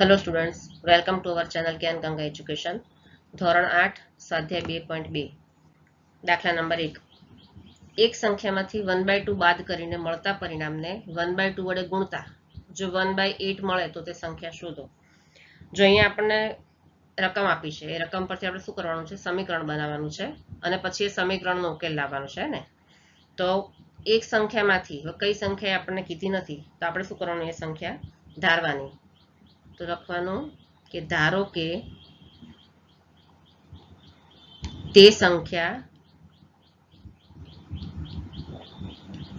Hello students welcome to our channel Gyan Ganga education ધોરણ આઠ, સ્વાધ્યાય બે પોઈન્ટ બે. દાખલા નંબર એક. એક સંખ્યામાંથી વન બાય ટુ બાદ કરીને મળતા પરિણામને વન બાય ટુ વડે ગુણતા. જો વન બાય એટ મળે તો તે સંખ્યા શોધો. જો અહીંયા આપણને રકમ આપી છે, એ રકમ પરથી આપણે શું કરવાનું છે? સમીકરણ બનાવવાનું છે અને પછી એ સમીકરણનો ઉકેલ લાવવાનો છે ને તો એક સંખ્યામાંથી કઈ સંખ્યા આપણને કીધી નથી, તો આપણે શું કરવાનું? એ સંખ્યા ધારવાની. તો લખવાનું કે ધારો કે તે સંખ્યા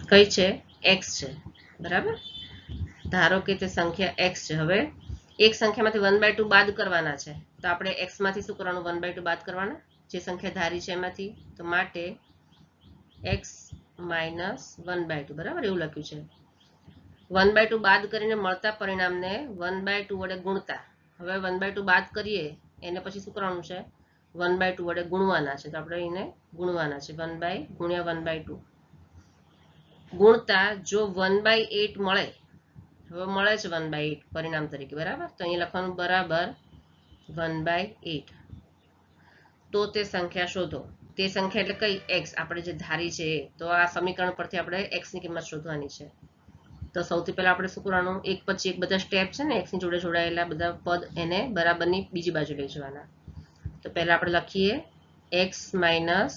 કઈ છે? X છે. બરાબર? ધારો કે તે સંખ્યા x છે. હવે એક સંખ્યામાંથી વન બાય ટુ બાદ કરવાના છે. તો આપણે x માંથી શું કરવાનું? વન બાય ટુ બાદ કરવાના? જે સંખ્યા ધારી છે એમાંથી, તો માટે x minus one by two બરાબર? એવું લખ્યું છે. વન બાય ટુ બાદ કરીને મળતા પરિણામને વન બાય ટુ વડે ગુણતા. હવે વન બાય ટુ બાદ કરીએ, એને પછી શું કરવાનું છે? વન બાય ટુ વડે ગુણવાના છે. તો આપણે એને ગુણવાના છે. વન બાય ગુણ્યા વન બાય ટુ ગુણતા જો વન બાય એટ મળે, હવે મળે છે વન બાય એટ પરિણામ તરીકે, બરાબર? તો અહીં લખવાનું બરાબર વન બાય એટ તો તે સંખ્યા શોધો. તે સંખ્યા એટલે કઈ? એક્સ આપણે જે ધારી છે. તો આ સમીકરણ પરથી આપણે એક્સની કિંમત શોધવાની છે. તો સૌથી પહેલા આપણે શું કરવાનું એક પછી એક બધા સ્ટેપ છે ને એક્સની જોડે જોડાયેલા બધા પદ એને બરાબરની બીજી બાજુ લઈ જવાના. તો પહેલાં આપણે લખીએ x minus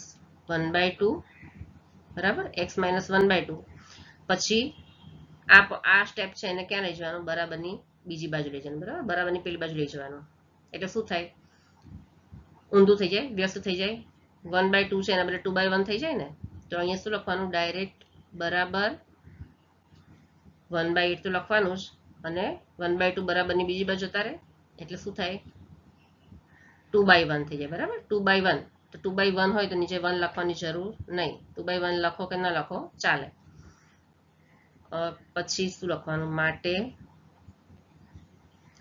one by two બરાબર? X minus one by two પછી આ આ સ્ટેપ છે એને ક્યાં લઈ જવાનું? બરાબરની બીજી બાજુ લઈ જવાનું, બરાબર? બરાબરની પેલી બાજુ લઈ જવાનું. એટલે શું થાય? ઊંધું થઈ જાય, વ્યસ્ત થઈ જાય. વન બાય ટુ છે એના બદલે ટુ બાય વન થઈ જાય ને? તો અહીંયા શું લખવાનું? ડાયરેક્ટ બરાબર વન બાય એટ તો લખવાનું જ. અને વન બાય ટુ બરાબરની બીજી બાજુ તારે. એટલે શું થાય? ટુ બાય વન થઈ જાય, બરાબર? ટુ બાય વન તો ટુ બાય વન હોય તો નીચે વન લખવાની જરૂર નહીં. ટુ બાય વન લખો કે ન લખો, ચાલે. પછી શું લખવાનું માટે?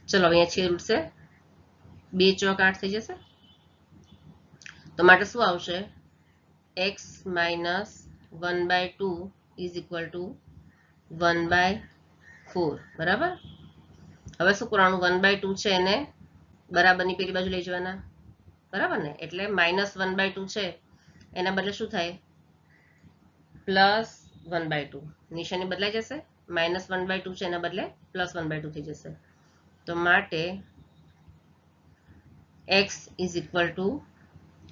ચલો, અહીંયા છેદ ઉડશે બે ચોક આઠ થઈ જશે. તો માટે શું આવશે? X minus one by two is equal to one by four, બરાબર? હવે શું કરવાનું? વન બાય ટુ છે એને બરાબરની પેલી બાજુ લઈ જવાના. બરાબર ને? એટલે માઇનસ વન બાય ટુ છે. એના બદલે શું થાય? Plus one by two. નિશાની બદલાઈ જશે. માઇનસ વન બાય ટુ છે એના બદલે પ્લસ વન બાય ટુ થઈ જશે. તો માટે x is equal to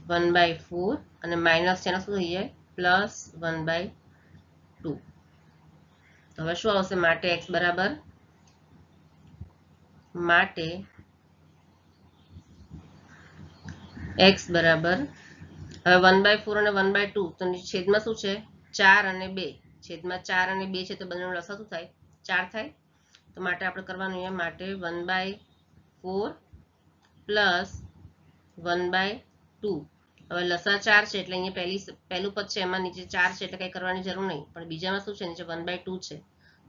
one by four અને માઇનસ છે એના શું થઈ જાય? Plus one by two. હવે શું આવશે માટે એક્સ બરાબર? માટે એક્સ બરાબર. હવે વન બાય ફોર અને વન બાય ટુ તો છેદમાં શું છે? ચાર અને બે. છેદમાં ચાર અને બે છે તો બંનેનો લસા શું થાય? ચાર થાય. તો માટે આપણે કરવાનું અહીંયા માટે one by four plus one by two હવે લસા ચાર છે એટલે અહીંયા પહેલી પહેલું પદ છે, એમાં નીચે ચાર છે એટલે કંઈ કરવાની જરૂર નહીં. પણ બીજામાં શું છે? નીચે વન બાય ટુ છે.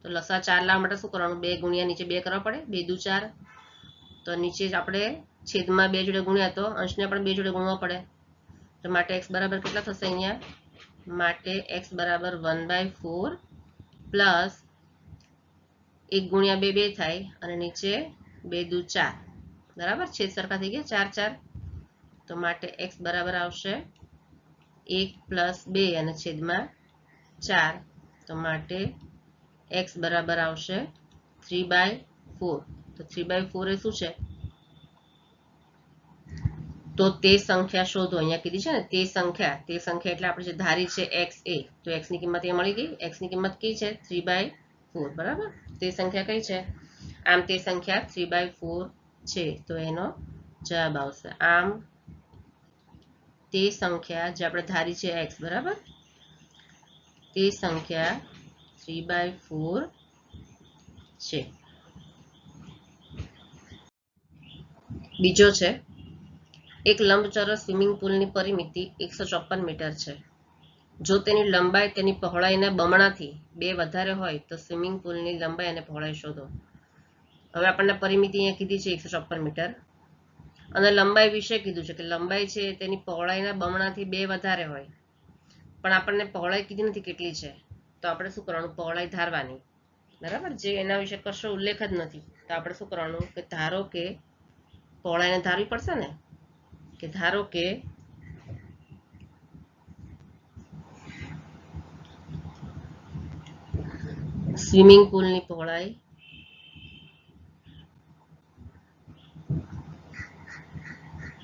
તો લસા ચાર લાવવા માટે શું કરવાનું? બે ગુણ્યા નીચે બે કરવા પડે? બે દુ ચાર. તો નીચે આપણે છેદમાં બે જોડે ગુણ્યા તો અંશને પણ બે જોડે ગુણવા પડે. તો માટે એક્સ બરાબર કેટલા થશે અહીંયા? માટે એક્સ બરાબર વન બાય ફોર પ્લસ એક ગુણ્યા બે બે થાય અને નીચે બે દુ ચાર. બરાબર? છેદ સરખા થઈ ગયા? ચાર ચાર. તો માટે એક્સ બરાબર આવશે એક પ્લસ બે અને છેદમાં ચાર. તો માટે એક્સ બરાબર આવશે થ્રી બાય ફોર તો થ્રી બાય ફોર એ શું છે? તો તે સંખ્યા શોધો. અહીંયા કીધી છે ને, તે સંખ્યા. તે સંખ્યા એટલે આપણે જે ધારી છે એક્સ એ, તો એક્સની કિંમત એ મળી ગઈ. એક્સની કિંમત કઈ છે? થ્રી બાય ફોર બરાબર? તે સંખ્યા કઈ છે? આમ તે સંખ્યા થ્રી બાય ફોર છે. તો એનો જવાબ આવશે. આમ તે સંખ્યા જે આપણે ધારી છે એક્સ બરાબર? તે સંખ્યા થ્રી બાય ફોર છે. બીજો છે, એક લંબચોરસ સ્વિમિંગ પુલની પરિમિતિ એકસો ચોપન મીટર છે. જો તેની લંબાઈ તેની પહોળાઈના બમણાથી બે વધારે હોય તો સ્વિમિંગ પુલની લંબાઈ અને પહોળાઈ શોધો. હવે આપણને પરિમિતિ અહીંયા કીધી છે એકસો ચોપન મીટર અને લંબાઈ વિશે કીધું છે કે લંબાઈ છે તેની પહોળાઈના બમણાથી બે વધારે હોય. પણ આપણને પહોળાઈ કીધી નથી કેટલી છે. તો આપણે શું કરવાનું? પહોળાઈ ધારવાની. બરાબર? જે એના વિશે કશો ઉલ્લેખ જ નથી. તો આપણે શું કરવાનું? કે ધારો કે પહોળાઈને ધારવી પડશે ને? કે ધારો કે સ્વિમિંગ પુલની પહોળાઈ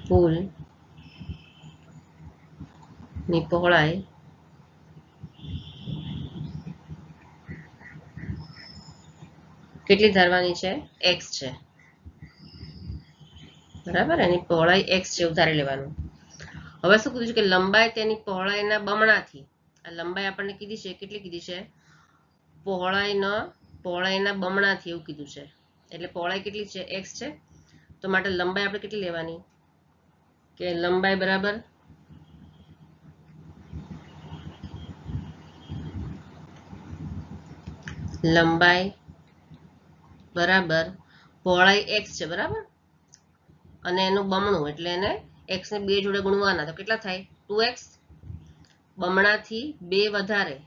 પુલની પહોળાઈ કેટલી ધારવાની છે? X છે. બરાબર? એની પહોળાઈ x છે એવું ધારી લેવાનું. હવે શું કીધું છે કે લંબાઈ તેની પહોળાઈના બમણાથી. આ લંબાઈ આપણને કીધી છે, કેટલી કીધી છે? પહોળાઈના પહોળાઈના બમણાથી એવું કીધું છે. એટલે પહોળાઈ કેટલી છે? X છે. તો માટે લંબાઈ આપણે કેટલી લેવાની? કે લંબાઈ બરાબર? લંબાઈ બરાબર પહોળાઈ એક્સ છે, બરાબર? અને એનું બમણું, એટલે એને એક્સ ને બે જોડે ગુણવાના. તો કેટલા થાય? Two x? બમણાથી બે વધારે,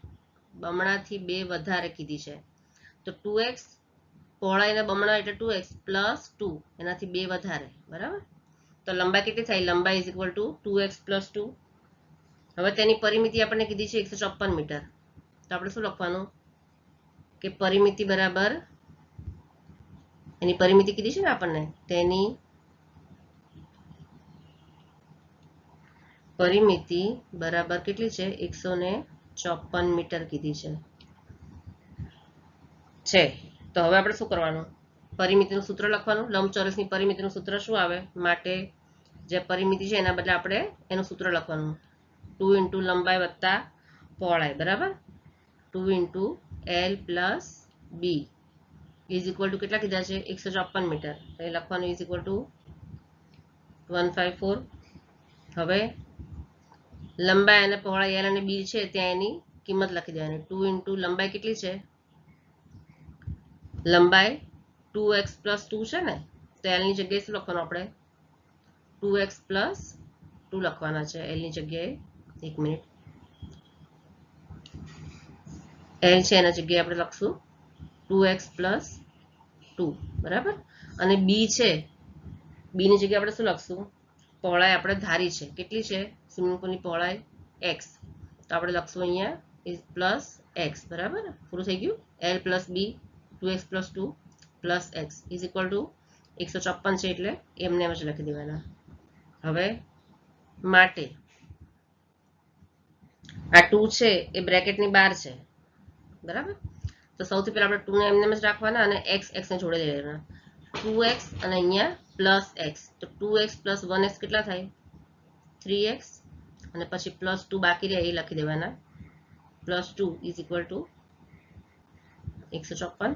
બમણાથી બે વધારે કીધી છે. તો ટુ એક્સ પહોળાઈના બમણા એટલે ટુ એક્સ પ્લસ ટુ, એનાથી બે વધારે, બરાબર? તો લંબાઈ કેટલી થાય? લંબાઈ is equal to two x plus two હવે તેની પરિમિતિ આપણને કીધી છે એકસો ચોપન મીટર. તો આપણે શું લખવાનું? કે પરિમિતિ બરાબર એની પરિમિતિ કીધી છે ને આપણને? તેની પરિમિતિ બરાબર કેટલી છે? એકસો ને ચોપન મીટર કીધી છે. તો હવે આપણે શું કરવાનું? પરિમિતિનું સૂત્ર લખવાનું? લંબચોરસની પરિમિતિનું સૂત્ર શું આવે? માટે જે પરિમિતિ છે એના બદલે આપણે એનું સૂત્ર લખવાનું. ટુ ઇન્ટુ લંબાઈ વત્તા પહોળાઈ, બરાબર? Two into L plus B. Is equal to કેટલા કીધા છે? એકસો ચોપન મીટર. એ લખવાનું is equal to one five four. હવે લંબાઈ અને પહોળાઈ એલ અને બી છે, ત્યાં એની કિંમત લખી દેવાની. ટુ ઇન્ટુ લંબાઈ કેટલી છે? લંબાઈ ટુ એક્સ પ્લસ ટુ છે ને? તો એલની જગ્યાએ શું લખવાનું આપણે? ટુ એક્સ પ્લસ ટુ લખવાના છે એલની જગ્યાએ એક મિનિટ એલ છે એના જગ્યાએ આપણે લખશું ટુ એક્સ પ્લસ ટુ બરાબર અને બી છે બીની જગ્યાએ આપણે શું લખશું પહોળાઈ આપણે ધારી છે કેટલી છે સ્વિમિંગ પુલની પહોળાઈ એક્સ તો આપણે લખશું અહીંયા ઇઝ પ્લસ એક્સ બરાબર પૂરું થઈ ગયું L plus B two x plus two plus x is equal to એકસો છપ્પન છે એટલે એમને એમ જ લખી દેવાના હવે માટે. આ ટુ છે, એ બ્રેકેટની બહાર છે. બરાબર? તો સૌથી પહેલા આપણે ટુને એમને જ રાખવાના અને એક્સ એક્સને જોડે લેવાના. ટુ એક્સ અને અહીંયા પ્લસ એક્સ તો two x plus one x કેટલા થાય? થ્રી એક્સ અને પછી પ્લસ ટુ બાકી રહે, એ લખી દેવાના. Plus two is equal to એકસો ચોપન.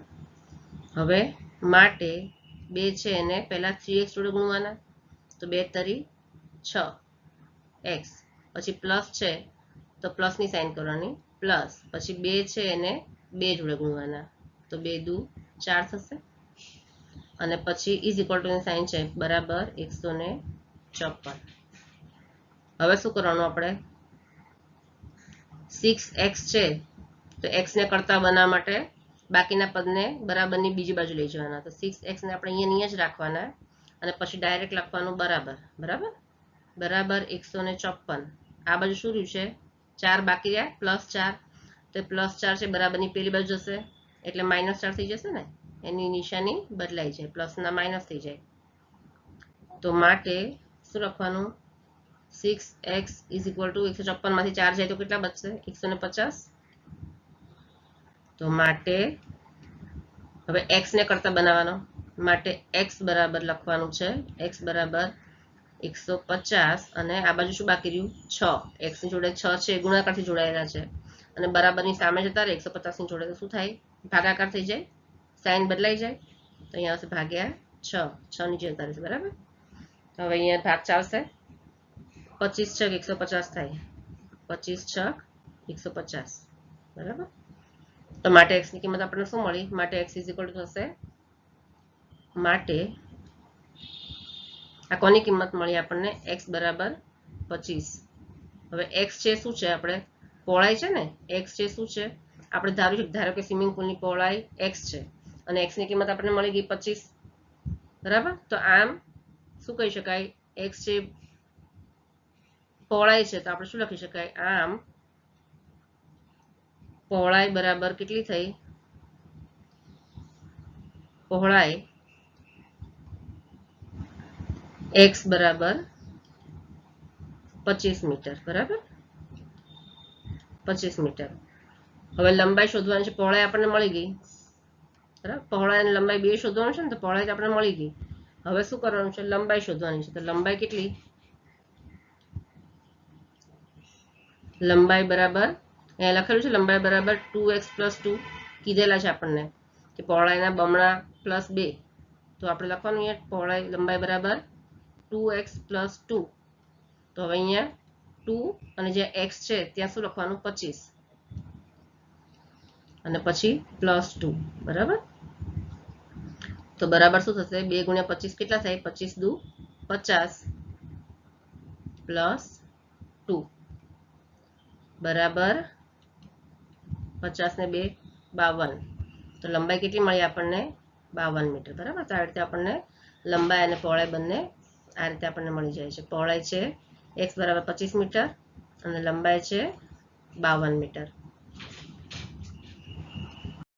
હવે માટે બે છે એને પહેલાં થ્રી એક્સ જોડે ગુણવાના. તો બે તરી છ. એક્સ પછી પ્લસ છે, તો પ્લસની સાઇન કરવાની. પ્લસ પછી બે છે એને બે જોડે ગુણવાના. તો બે દુ ચાર થશે. અને પછી ઇઝ ઇક્વલ ટુ સાઇન છે, બરાબર એકસો ને ચોપન. હવે શું કરવાનું આપણે? સિક્સ એક્સ છે, તો એક્સને કરતા બનાવવા માટે બાકીના પદને બરાબરની બીજી બાજુ લઈ જવાના. તો સિક્સ એક્સને આપણે અહીંયા અહીંયા જ રાખવાના. અને પછી ડાયરેક્ટ લખવાનું બરાબર. બરાબર? બરાબર એકસો ને ચોપન. આ બાજુ શું રહ્યું છે? ચાર બાકી રહ્યા? પ્લસ ચાર. તો પ્લસ ચાર છે, બરાબરની પેલી બાજુ જશે. એટલે માઇનસ ચાર થઈ જશે ને? એની નિશાની બદલાઈ જાય. પ્લસના માઇનસ થઈ જાય. તો માટે શું લખવાનું? Six x is equal to એકસો ચોપનમાંથી ચાર જાય તો કેટલા બચશે? એકસો ને પચાસ. તો માટે હવે એક્સને કરતા બનાવવાનો. માટે એક્સ બરાબર લખવાનું છે. એક્સ બરાબર એકસો પચાસ અને આ બાજુ શું બાકી રહ્યું? છ. એક્સની જોડે છ છે ગુણાકારથી જોડાયેલા છે. અને બરાબરની સામે જતા રહે, એકસો પચાસની જોડે તો શું થાય? ભાગાકાર થઈ જાય, સાઈન બદલાઈ જાય, તો અહીંયા આવશે ભાગ્યા છ. છ નીચે જતા રહેશે બરાબર? હવે અહીંયા ભાગ ચાલશે. પચીસ છક એકસો પચાસ થાય. પચીસ છક એકસો પચાસ. બરાબર? તો માટે એક્સની કિંમત આપણને શું મળી? માટે એક્સ ઇઝ ઇક્વલ થશે. માટે આ કોની કિંમત મળી આપણને? એક્સ બરાબર પચીસ. હવે એક્સ છે શું છે આપણે? પહોળાઈ છે ને? એક્સ છે શું છે? આપણે ધાર્યું ધારો કે સ્વિમિંગ પુલની પહોળાઈ એક્સ છે. અને એક્સની કિંમત આપણને મળી ગઈ પચીસ. બરાબર? તો આમ શું કહી શકાય? એક્સ છે પહોળાઈ છે, તો આપણે શું લખી શકાય? આમ પહોળાઈ બરાબર કેટલી થઈ? પહોળાઈ એક્સ બરાબર પચીસ મીટર, બરાબર? પચીસ મીટર. હવે લંબાઈ શોધવાની છે, પહોળાઈ આપણને મળી ગઈ. બરાબર? પહોળાઈ અને લંબાઈ બે શોધવાનું છે ને, તો પહોળાઈ આપણને મળી ગઈ. હવે શું કરવાનું છે? લંબાઈ શોધવાની છે. તો લંબાઈ કેટલી? લંબાઈ બરાબર, અહીંયા લખેલું છે, લંબાઈ બરાબર ટુ એક્સ પ્લસ ટુ કીધેલા છે આપણને, કે પહોળાઈના બમણા પ્લસ બે. તો આપણે લખવાનું અહીંયા પહોળાઈ, લંબાઈ બરાબર ટુ એક્સ પ્લસ ટુ તો હવે અહીંયા ટુ અને જે એક્સ છે, ત્યાં શું લખવાનું? પચીસ. અને પછી પ્લસ ટુ બરાબર? તો બરાબર શું થશે? બે ગુણ્યા પચીસ કેટલા થાય? પચીસ દુ પચાસ પ્લસ ટુ બરાબર? પચાસ ને બે બાવન. તો લંબાઈ કેટલી મળી આપણને? બાવન મીટર. બરાબર? તો આ રીતે આપણને લંબાઈ અને પહોળાઈ બંને આ રીતે આપણને મળી જાય છે. પહોળાઈ છે, એક્સ બરાબર પચીસ મીટર અને લંબાઈ છે, બાવન મીટર.